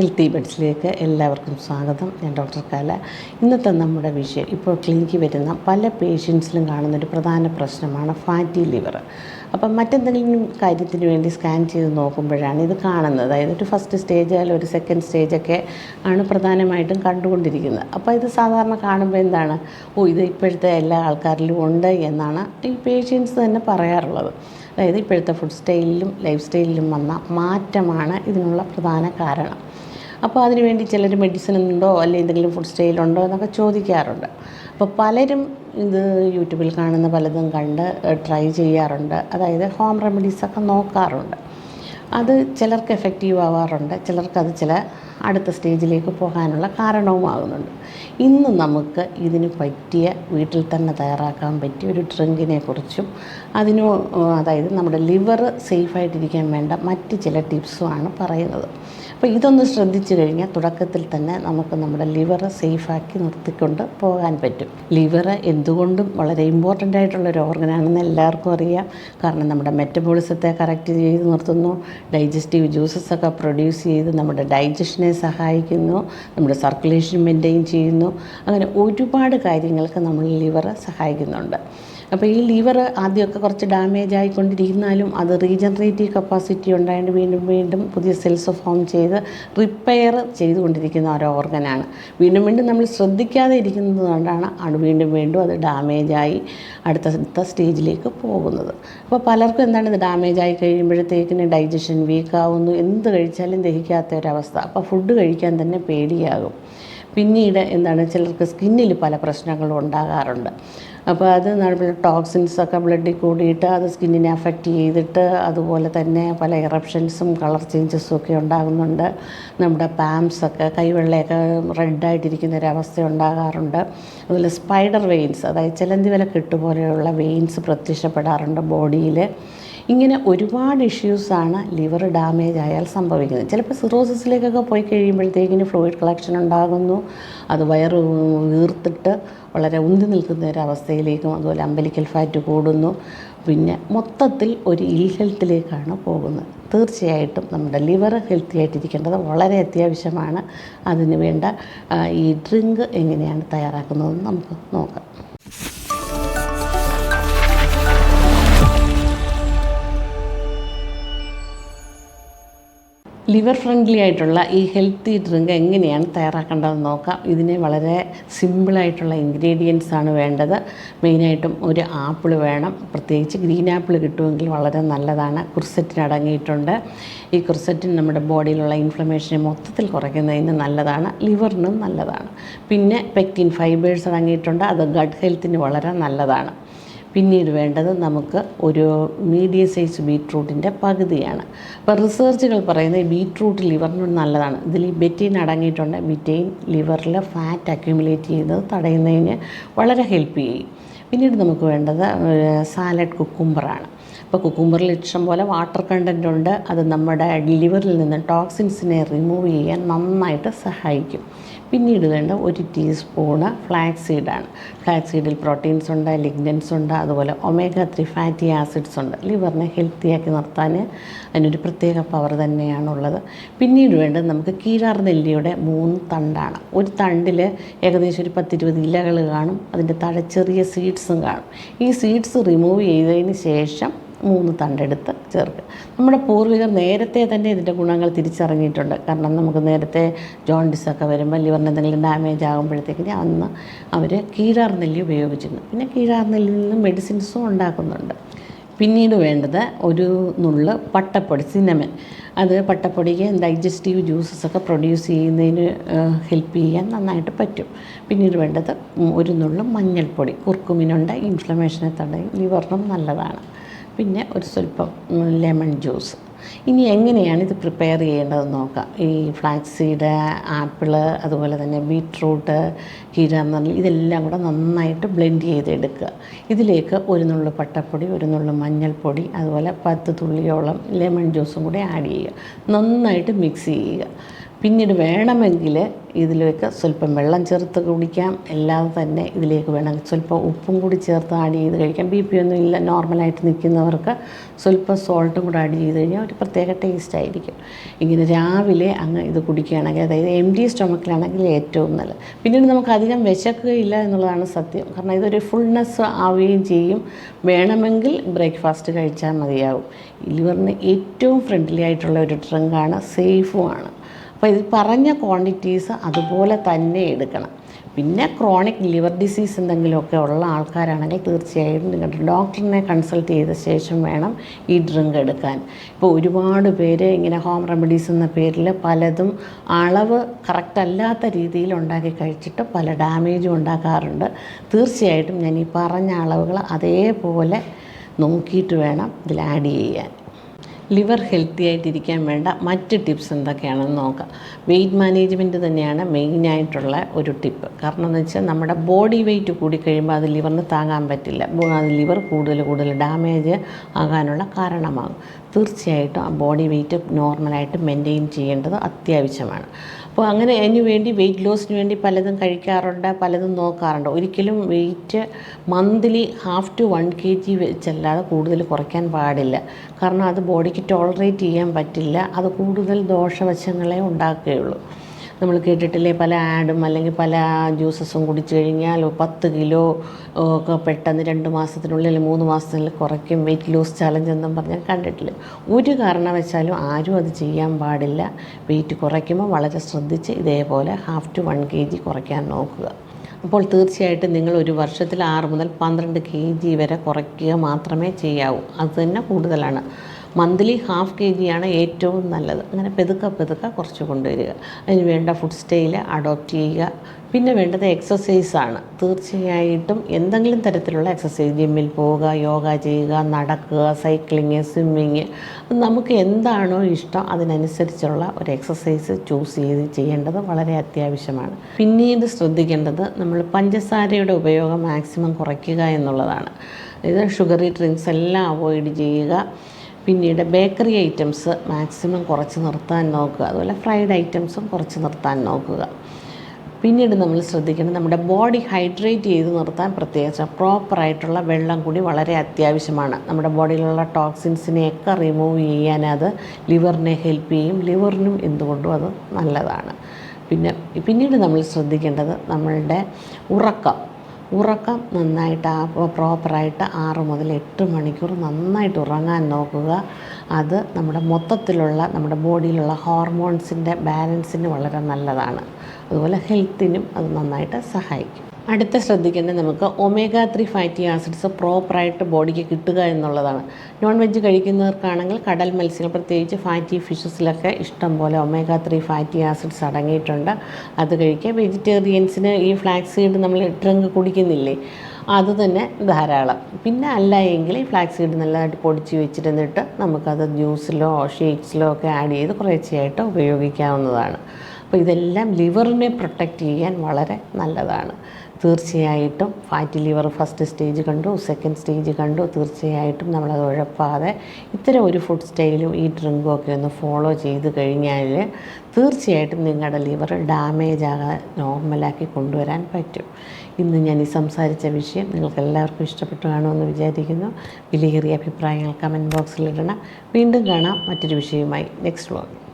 Healthy ബെഡ്സിലേക്ക് എല്ലാവർക്കും സ്വാഗതം. ഞാൻ ഡോക്ടർ കാല. ഇന്നത്തെ നമ്മുടെ വിഷയം ഇപ്പോൾ ക്ലിനിക്കിൽ വരുന്ന പല പേഷ്യൻസിലും കാണുന്നൊരു പ്രധാന പ്രശ്നമാണ് ഫാറ്റി ലിവർ. അപ്പം മറ്റെന്തെങ്കിലും കാര്യത്തിന് വേണ്ടി സ്കാൻ ചെയ്ത് നോക്കുമ്പോഴാണ് ഇത് കാണുന്നത്. അതായത് ഒരു ഫസ്റ്റ് സ്റ്റേജ് അല്ലെങ്കിൽ ഒരു സെക്കൻഡ് സ്റ്റേജൊക്കെ ആണ് പ്രധാനമായിട്ടും കണ്ടുകൊണ്ടിരിക്കുന്നത്. അപ്പോൾ ഇത് സാധാരണ കാണുമ്പോൾ എന്താണ്? ഓ ഇത് ഇപ്പോഴത്തെ എല്ലാ ആൾക്കാരിലും ഉണ്ട് എന്നാണ് ഈ പേഷ്യൻസ് തന്നെ പറയാറുള്ളത്. അതായത് ഇപ്പോഴത്തെ ഫുഡ് സ്റ്റൈലിലും ലൈഫ് സ്റ്റൈലിലും വന്ന മാറ്റമാണ് ഇതിനുള്ള പ്രധാന കാരണം. അപ്പോൾ അതിന് വേണ്ടി ചിലർ മെഡിസിൻ ഉണ്ടോ? അല്ലെങ്കിൽ എന്തെങ്കിലും ഫുഡ് സ്റ്റൈൽ ഉണ്ടോ? എന്നൊക്കെ ചോദിക്കാറുണ്ട്. അപ്പോൾ പലരും ഇത് യൂട്യൂബിൽ കാണുന്ന പലതും കണ്ട് ട്രൈ ചെയ്യാറുണ്ട്. അതായത് ഹോം റെമഡീസൊക്കെ നോക്കാറുണ്ട്. അത് ചിലർക്ക് എഫക്റ്റീവ് ആവാറുണ്ട്. ചിലർക്കത് ചില അടുത്ത സ്റ്റേജിലേക്ക് പോകാനുള്ള കാരണവുമാകുന്നുണ്ട്. ഇന്ന് നമുക്ക് ഇതിന് പറ്റിയ വീട്ടിൽ തന്നെ തയ്യാറാക്കാൻ പറ്റിയ ഒരു ഡ്രിങ്കിനെ കുറിച്ചും അതിന് അതായത് നമ്മുടെ ലിവർ സേഫായിട്ടിരിക്കാൻ വേണ്ട മറ്റ് ചില ടിപ്സുമാണ് പറയുന്നത്. അപ്പോൾ ഇതൊന്ന് ശ്രദ്ധിച്ചു കഴിഞ്ഞാൽ തുടക്കത്തിൽ തന്നെ നമുക്ക് നമ്മുടെ ലിവർ സേഫാക്കി നിർത്തിക്കൊണ്ട് പോകാൻ പറ്റും. ലിവർ എന്തുകൊണ്ടും വളരെ ഇമ്പോർട്ടന്റ് ആയിട്ടുള്ള ഒരു ഓർഗനാണെന്ന് എല്ലാവർക്കും അറിയാം. കാരണം നമ്മുടെ മെറ്റബോളിസത്തെ കറക്റ്റ് ചെയ്ത് നിർത്തുന്നു. ഡൈജസ്റ്റീവ് ജ്യൂസസ് ഒക്കെ പ്രൊഡ്യൂസ് ചെയ്ത് നമ്മുടെ ഡൈജഷനെ സഹായിക്കുന്നു. നമ്മുടെ സർക്കുലേഷൻ മെയിന്റെയിൻ ചെയ്യുന്നു. അങ്ങനെ ഒരുപാട് കാര്യങ്ങൾക്ക് നമ്മൾ ലിവർ സഹായിക്കുന്നുണ്ട്. അപ്പോൾ ഈ ലിവർ ആദ്യമൊക്കെ കുറച്ച് ഡാമേജ് ആയിക്കൊണ്ടിരിക്കുന്നാലും അത് റീജനറേറ്റീവ് കപ്പാസിറ്റി ഉണ്ടായതുകൊണ്ട് വീണ്ടും വീണ്ടും പുതിയ സെൽസ് ഫോം ചെയ്ത് റിപ്പയർ ചെയ്തുകൊണ്ടിരിക്കുന്ന ഒരു ഓർഗനാണ് വീണ്ടും വീണ്ടും നമ്മൾ ശ്രദ്ധിക്കാതെ ഇരിക്കുന്നത് കൊണ്ടാണ് അത് വീണ്ടും വീണ്ടും അത് ഡാമേജായി അടുത്ത സ്റ്റേജിലേക്ക് പോകുന്നത്. അപ്പോൾ പലർക്കും എന്താണ് ഇത് ഡാമേജ് ആയി കഴിയുമ്പോഴത്തേക്കിന് ഡൈജഷൻ വീക്കാവുന്നു എന്ത് കഴിച്ചാലും ദഹിക്കാത്ത ഒരവസ്ഥ. അപ്പോൾ ഫുഡ് കഴിക്കാൻ തന്നെ പേടിയാകും. പിന്നീട് എന്താണ് ചിലർക്ക് സ്കിന്നിൽ പല പ്രശ്നങ്ങളും ഉണ്ടാകാറുണ്ട്. അപ്പോൾ അത് നമ്മൾ ടോക്സിൻസ് ഒക്കെ ബ്ലഡിൽ കൂടിയിട്ട് അത് സ്കിന്നിനെ അഫക്റ്റ് ചെയ്തിട്ട് അതുപോലെ തന്നെ പല ഇറപ്ഷൻസും കളർ ചേഞ്ചസും ഒക്കെ ഉണ്ടാകുന്നുണ്ട്. നമ്മുടെ പാംസൊക്കെ കൈവെള്ളയൊക്കെ റെഡായിട്ടിരിക്കുന്ന ഒരവസ്ഥ ഉണ്ടാകാറുണ്ട്. അതുപോലെ സ്പൈഡർ വെയിൻസ് അതായത് ചിലന്തി വില കെട്ടുപോലെയുള്ള വെയിൻസ് പ്രത്യക്ഷപ്പെടാറുണ്ട് ബോഡിയിൽ ഇങ്ങനെ ഒരുപാട് ഇഷ്യൂസാണ് ലിവർ ഡാമേജ് ആയാൽ സംഭവിക്കുന്നത്. ചിലപ്പോൾ സിറോസിസിലേക്കൊക്കെ പോയി കഴിയുമ്പോഴത്തേക്കിന് ഫ്ലൂയിഡ് കളക്ഷൻ ഉണ്ടാകുന്നു. അത് വയറ് വീർത്തിട്ട് വളരെ ഉന്തി നിൽക്കുന്ന ഒരു അവസ്ഥയിലേക്കും അതുപോലെ അമ്പലിക്കൽ ഫാറ്റ് കൂടുന്നു. പിന്നെ മൊത്തത്തിൽ ഒരു ഇൽ ഹെൽത്തിലേക്കാണ് പോകുന്നത്. തീർച്ചയായിട്ടും നമ്മുടെ ലിവർ ഹെൽത്തി ആയിട്ടിരിക്കേണ്ടത് വളരെ അത്യാവശ്യമാണ്. അതിനുവേണ്ട ഈ ഡ്രിങ്ക് എങ്ങനെയാണ് തയ്യാറാക്കുന്നതെന്ന് നമുക്ക് നോക്കാം. ലിവർ ഫ്രണ്ട്ലി ആയിട്ടുള്ള ഈ ഹെൽത്തി ഡ്രിങ്ക് എങ്ങനെയാണ് തയ്യാറാക്കേണ്ടതെന്ന് നോക്കാം. ഇതിന് വളരെ സിമ്പിളായിട്ടുള്ള ഇൻഗ്രീഡിയൻസ് ആണ് വേണ്ടത്. മെയിനായിട്ടും ഒരു ആപ്പിൾ വേണം. പ്രത്യേകിച്ച് ഗ്രീൻ ആപ്പിൾ കിട്ടുമെങ്കിൽ വളരെ നല്ലതാണ്. കുർസെറ്റിന് അടങ്ങിയിട്ടുണ്ട്. ഈ കുർസെറ്റിന് നമ്മുടെ ബോഡിയിലുള്ള ഇൻഫ്ലമേഷനെ മൊത്തത്തിൽ കുറയ്ക്കുന്നതിന് നല്ലതാണ്. ലിവറിനും നല്ലതാണ്. പിന്നെ പെക്റ്റിൻ ഫൈബേഴ്സ് അടങ്ങിയിട്ടുണ്ട്. അത് ഗഡ് ഹെൽത്തിന് വളരെ നല്ലതാണ്. പിന്നീട് വേണ്ടത് നമുക്ക് ഒരു മീഡിയം സൈസ് ബീറ്റ്റൂട്ടിന്റെ പകുതിയാണ്. അപ്പോൾ റിസർച്ചുകൾ പറയുന്നത് ബീറ്റ്റൂട്ട് ലിവറിന് നല്ലതാണ്. ഇതിൽ ബെറ്റീൻ അടങ്ങിയിട്ടുണ്ട്. ബിറ്റെയിൻ ലിവറിൽ ഫാറ്റ് അക്യുമുലേറ്റ് ചെയ്യുന്നത് തടയുന്നതിന് വളരെ ഹെൽപ്പ് ചെയ്യും. പിന്നീട് നമുക്ക് വേണ്ടത് സാലഡ് കുക്കുംബറാണ് ഇപ്പോൾ കുക്കുംബറിൽ ഇഷ്ടം പോലെ വാട്ടർ കണ്ടന്റ് ഉണ്ട്. അത് നമ്മുടെ ലിവറിൽ നിന്ന് ടോക്സിൻസിനെ റിമൂവ് ചെയ്യാൻ നന്നായിട്ട് സഹായിക്കും. പിന്നീട് വേണ്ട ഒരു ടീസ്പൂണ് ഫ്ലാക്സ് സീഡാണ് ഫ്ലാക്സ് സീഡിൽ പ്രോട്ടീൻസ് ഉണ്ട് ലിഗ്നൻസ് ഉണ്ട് അതുപോലെ ഒമേഗ ത്രീ ഫാറ്റി ആസിഡ്സ് ഉണ്ട്. ലിവറിനെ ഹെൽത്തിയാക്കി നിർത്താൻ അതിനൊരു പ്രത്യേക പവർ തന്നെയാണുള്ളത്. പിന്നീട് വേണ്ടത് നമുക്ക് കീഴാർ നെല്ലിയുടെ മൂന്ന് തണ്ടാണ്. ഒരു തണ്ടിൽ ഏകദേശം ഒരു പത്തിരുപത് ഇലകൾ കാണും. അതിന്റെ താഴെ ചെറിയ സീഡ്സും കാണും. ഈ സീഡ്സ് റിമൂവ് ചെയ്തതിന് ശേഷം മൂന്ന് തണ്ടെടുത്ത് ചേർക്കുക. നമ്മുടെ പൂർവികർ നേരത്തെ തന്നെ ഇതിന്റെ ഗുണങ്ങൾ തിരിച്ചറിഞ്ഞിട്ടുണ്ട്. കാരണം നമുക്ക് നേരത്തെ ജോണ്ടിസൊക്കെ വരുമ്പോൾ ലിവറിന് എന്തെങ്കിലും ഡാമേജ് ആകുമ്പോഴത്തേക്കിന് അന്ന് അവർ കീഴാർ നെല്ലി ഉപയോഗിച്ചിരുന്നു. പിന്നെ കീഴാർ നെല്ലിൽ നിന്ന് മെഡിസിൻസും ഉണ്ടാക്കുന്നുണ്ട്. പിന്നീട് വേണ്ടത് ഒരു നുള്ള് പട്ടപ്പൊടി സിനമൻ. അത് പട്ടപ്പൊടിക്ക് ഡൈജസ്റ്റീവ് ജ്യൂസസ് ഒക്കെ പ്രൊഡ്യൂസ് ചെയ്യുന്നതിന് ഹെൽപ്പ് ചെയ്യാൻ നന്നായിട്ട് പറ്റും. പിന്നീട് വേണ്ടത് ഒരു നുള്ള് മഞ്ഞൾപ്പൊടി. കുർക്കുമിനുണ്ട് ഇൻഫ്ലമേഷനെ തടയും. ലിവറിനും നല്ലതാണ്. പിന്നെ ഒരു സ്വല്പം ലെമൺ ജ്യൂസ്. ഇനി എങ്ങനെയാണ് ഇത് പ്രിപ്പയർ ചെയ്യേണ്ടതെന്ന് നോക്കാം. ഈ ഫ്ലാക്സ് സീഡ് ആപ്പിൾ അതുപോലെ തന്നെ ബീട്രൂട്ട് കീരാന്നല്ലി ഇതെല്ലാം കൂടെ നന്നായിട്ട് ബ്ലെൻഡ് ചെയ്തെടുക്കുക. ഇതിലേക്ക് ഒരു നുള്ളു പട്ടപ്പൊടി ഒരു നുള്ളു മഞ്ഞൾപ്പൊടി അതുപോലെ പത്ത് തുള്ളിയോളം ലെമൺ ജ്യൂസും കൂടെ ആഡ് ചെയ്യുക. നന്നായിട്ട് മിക്സ് ചെയ്യുക. പിന്നീട് വേണമെങ്കിൽ ഇതിലേക്ക് സ്വല്പം വെള്ളം ചേർത്ത് കുടിക്കാം. അല്ലാതെ തന്നെ ഇതിലേക്ക് വേണമെങ്കിൽ സ്വല്പം ഉപ്പും കൂടി ചേർത്ത് ആഡ് ചെയ്ത് കഴിക്കാം. ബി പി ഒന്നും ഇല്ല. നോർമലായിട്ട് നിൽക്കുന്നവർക്ക് സ്വല്പം സോൾട്ടും കൂടെ ആഡ് ചെയ്ത് കഴിഞ്ഞാൽ ഒരു പ്രത്യേക ടേസ്റ്റ് ആയിരിക്കും. ഇങ്ങനെ രാവിലെ അങ്ങ് ഇത് കുടിക്കുകയാണെങ്കിൽ അതായത് എം ഡി സ്റ്റൊമക്കിലാണെങ്കിൽ ഏറ്റവും നല്ലത്. പിന്നീട് നമുക്ക് അധികം വിശക്കുകയില്ല എന്നുള്ളതാണ് സത്യം. കാരണം ഇതൊരു ഫുൾനെസ് ആവുകയും ചെയ്യും. വേണമെങ്കിൽ ബ്രേക്ക്ഫാസ്റ്റ് കഴിച്ചാൽ മതിയാവും. ലിവറിന് ഏറ്റവും ഫ്രണ്ട്ലി ആയിട്ടുള്ള ഒരു ഡ്രിങ്കാണ് സേഫുമാണ് അപ്പോൾ ഇത് പറഞ്ഞ ക്വാണ്ടിറ്റീസ് അതുപോലെ തന്നെ എടുക്കണം. പിന്നെ ക്രോണിക് ലിവർ ഡിസീസ് എന്തെങ്കിലുമൊക്കെ ഉള്ള ആൾക്കാരാണെങ്കിൽ തീർച്ചയായും നിങ്ങളുടെ ഡോക്ടറിനെ കൺസൾട്ട് ചെയ്ത ശേഷം വേണം ഈ ഡ്രിങ്ക് എടുക്കാൻ. ഇപ്പോൾ ഒരുപാട് പേര് ഇങ്ങനെ ഹോം റെമഡീസ് എന്ന പേരിൽ പലതും അളവ് കറക്റ്റ് അല്ലാത്ത രീതിയിൽ ഉണ്ടാക്കി കഴിച്ചിട്ട് പല ഡാമേജും ഉണ്ടാക്കാറുണ്ട്. തീർച്ചയായിട്ടും ഞാൻ ഈ പറഞ്ഞ അളവുകൾ അതേപോലെ നോക്കിയിട്ട് വേണം ഇതിൽ ആഡ് ചെയ്യാൻ. ലിവർ ഹെൽത്തി ആയിട്ടിരിക്കാൻ വേണ്ട മറ്റ് ടിപ്സ് എന്തൊക്കെയാണെന്ന് നോക്കാം. വെയിറ്റ് മാനേജ്മെന്റ് തന്നെയാണ് മെയിനായിട്ടുള്ള ഒരു ടിപ്പ്. കാരണം എന്ന് വെച്ചാൽ നമ്മുടെ ബോഡി വെയിറ്റ് കൂടിക്കഴിയുമ്പോൾ അത് ലിവറിന് താങ്ങാൻ പറ്റില്ല. അത് ലിവർ കൂടുതൽ കൂടുതൽ ഡാമേജ് ആകാനുള്ള കാരണമാകും. തീർച്ചയായിട്ടും ആ ബോഡി വെയിറ്റ് നോർമലായിട്ട് മെയിന്റെയിൻ ചെയ്യേണ്ടത് അത്യാവശ്യമാണ്. അപ്പോൾ അങ്ങനെ അതിന് വേണ്ടി വെയിറ്റ് ലോസിന് വേണ്ടി പലതും കഴിക്കാറുണ്ട് പലതും നോക്കാറുണ്ട്. ഒരിക്കലും weight monthly half to one K G വെച്ചല്ലാതെ കൂടുതൽ കുറയ്ക്കാൻ പാടില്ല. കാരണം അത് ബോഡിക്ക് ടോളറേറ്റ് ചെയ്യാൻ പറ്റില്ല. അത് കൂടുതൽ ദോഷവശങ്ങളെ ഉണ്ടാക്കുകയുള്ളൂ. നമ്മൾ കേട്ടിട്ടില്ലേ പല ആഡും അല്ലെങ്കിൽ പല ജ്യൂസസും കുടിച്ചു കഴിഞ്ഞാൽ പത്ത് കിലോ ഒക്കെ പെട്ടെന്ന് രണ്ട് മാസത്തിനുള്ളിൽ അല്ലെങ്കിൽ മൂന്ന് മാസത്തിനുള്ളിൽ കുറയ്ക്കും. വെയിറ്റ് ലോസ് ചലഞ്ച് എന്നും പറഞ്ഞാൽ കണ്ടിട്ടില്ല. ഒരു കാരണവശാലും ആരും അത് ചെയ്യാൻ പാടില്ല. വെയിറ്റ് കുറയ്ക്കുമ്പോൾ വളരെ ശ്രദ്ധിച്ച് ഇതേപോലെ half to one K G കുറയ്ക്കാൻ നോക്കുക. അപ്പോൾ തീർച്ചയായിട്ടും നിങ്ങൾ ഒരു വർഷത്തിൽ ആറ് മുതൽ പന്ത്രണ്ട് കെ ജി വരെ കുറയ്ക്കുക മാത്രമേ ചെയ്യാവൂ. അത് തന്നെ കൂടുതലാണ്. മന്ത്ലി ഹാഫ് കെ ജിയാണ് ഏറ്റവും നല്ലത്. അങ്ങനെ പെതുക്കെ പെതുക്കെ കുറച്ച് കൊണ്ടുവരിക. അതിന് വേണ്ട ഫുഡ് സ്റ്റൈൽ അഡോപ്റ്റ് ചെയ്യുക. പിന്നെ വേണ്ടത് എക്സസൈസാണ് തീർച്ചയായിട്ടും എന്തെങ്കിലും തരത്തിലുള്ള എക്സസൈസ് ജിമ്മിൽ പോവുക യോഗ ചെയ്യുക നടക്കുക സൈക്ലിങ് സ്വിമ്മിങ് നമുക്ക് എന്താണോ ഇഷ്ടം അതിനനുസരിച്ചുള്ള ഒരു എക്സസൈസ് ചൂസ് ചെയ്ത് ചെയ്യേണ്ടത് വളരെ അത്യാവശ്യമാണ്. പിന്നീട് ശ്രദ്ധിക്കേണ്ടത് നമ്മൾ പഞ്ചസാരയുടെ ഉപയോഗം മാക്സിമം കുറയ്ക്കുക എന്നുള്ളതാണ്. ഇത് ഷുഗറി ഡ്രിങ്ക്സ് എല്ലാം അവോയ്ഡ് ചെയ്യുക. പിന്നീട് ബേക്കറി ഐറ്റംസ് മാക്സിമം കുറച്ച് നിർത്താൻ നോക്കുക. അതുപോലെ ഫ്രൈഡ് ഐറ്റംസും കുറച്ച് നിർത്താൻ നോക്കുക. പിന്നീട് നമ്മൾ ശ്രദ്ധിക്കേണ്ടത് നമ്മുടെ ബോഡി ഹൈഡ്രേറ്റ് ചെയ്ത് നിർത്താൻ പ്രത്യേകിച്ച് പ്രോപ്പറായിട്ടുള്ള വെള്ളം കൂടി വളരെ അത്യാവശ്യമാണ്. നമ്മുടെ ബോഡിയിലുള്ള ടോക്സിൻസിനെയൊക്കെ റിമൂവ് ചെയ്യാൻ അത് ലിവറിനെ ഹെൽപ്പ് ചെയ്യും. ലിവറിനും എന്തുകൊണ്ടും അത് നല്ലതാണ്. പിന്നെ പിന്നീട് നമ്മൾ ശ്രദ്ധിക്കേണ്ടത് നമ്മളുടെ ഉറക്കം. ഉറക്കം നന്നായിട്ട് പ്രോപ്പറായിട്ട് ആറ് മുതൽ എട്ട് മണിക്കൂർ നന്നായിട്ട് ഉറങ്ങാൻ നോക്കുക. അത് നമ്മുടെ മൊത്തത്തിലുള്ള നമ്മുടെ ബോഡിയിലുള്ള ഹോർമോൺസിന്റെ ബാലൻസിന് വളരെ നല്ലതാണ്. അതുപോലെ ഹെൽത്തിനും അത് നന്നായിട്ട് സഹായിക്കും. അടുത്ത ശ്രദ്ധിക്കേണ്ടത് നമുക്ക് ഒമേഗ ത്രീ ഫാറ്റി ആസിഡ്സ് പ്രോപ്പറായിട്ട് ബോഡിക്ക് കിട്ടുക എന്നുള്ളതാണ്. നോൺ വെജ് കഴിക്കുന്നവർക്കാണെങ്കിൽ കടൽ മത്സ്യങ്ങൾ പ്രത്യേകിച്ച് ഫാറ്റി ഫിഷസിലൊക്കെ ഇഷ്ടം പോലെ ഒമേഗ ത്രീ ഫാറ്റി ആസിഡ്സ് അടങ്ങിയിട്ടുണ്ട്. അത് കഴിക്കുക. വെജിറ്റേറിയൻസിന് ഈ ഫ്ലാക്സ് സീഡ് നമ്മൾ ഡ്രിങ്ക് കുടിക്കുന്നില്ലേ അത് തന്നെ ധാരാളം. പിന്നെ അല്ല എങ്കിൽ ഈ ഫ്ലാക്സ് സീഡ് നല്ലതായിട്ട് പൊടിച്ച് വെച്ചിരുന്നിട്ട് നമുക്കത് ജ്യൂസിലോ ഷേക്സിലോ ഒക്കെ ആഡ് ചെയ്ത് കുറേശ്ശെയായിട്ട് ഉപയോഗിക്കാവുന്നതാണ്. അപ്പോൾ ഇതെല്ലാം ലിവറിനെ പ്രൊട്ടക്റ്റ് ചെയ്യാൻ വളരെ നല്ലതാണ്. തീർച്ചയായിട്ടും ഫാറ്റി ലിവർ ഫസ്റ്റ് സ്റ്റേജ് കണ്ടു സെക്കൻഡ് സ്റ്റേജ് കണ്ടു. തീർച്ചയായിട്ടും നമ്മളത് ഉഴപ്പാതെ ഇത്തരം ഒരു ഫുഡ് സ്റ്റൈലും ഈ ഡ്രിങ്കും ഒക്കെ ഒന്ന് ഫോളോ ചെയ്ത് കഴിഞ്ഞാൽ തീർച്ചയായിട്ടും നിങ്ങളുടെ ലിവർ ഡാമേജ് ആകാൻ നോർമലാക്കി കൊണ്ടുവരാൻ പറ്റും. ഇന്ന് ഞാൻ ഈ സംസാരിച്ച വിഷയം നിങ്ങൾക്ക് എല്ലാവർക്കും ഇഷ്ടപ്പെട്ടു കാണുമെന്ന് വിചാരിക്കുന്നു. വിലയേറിയ അഭിപ്രായങ്ങൾ കമന്റ് ബോക്സിൽ ഇടണം. വീണ്ടും കാണാം മറ്റൊരു വിഷയവുമായി. Next vlog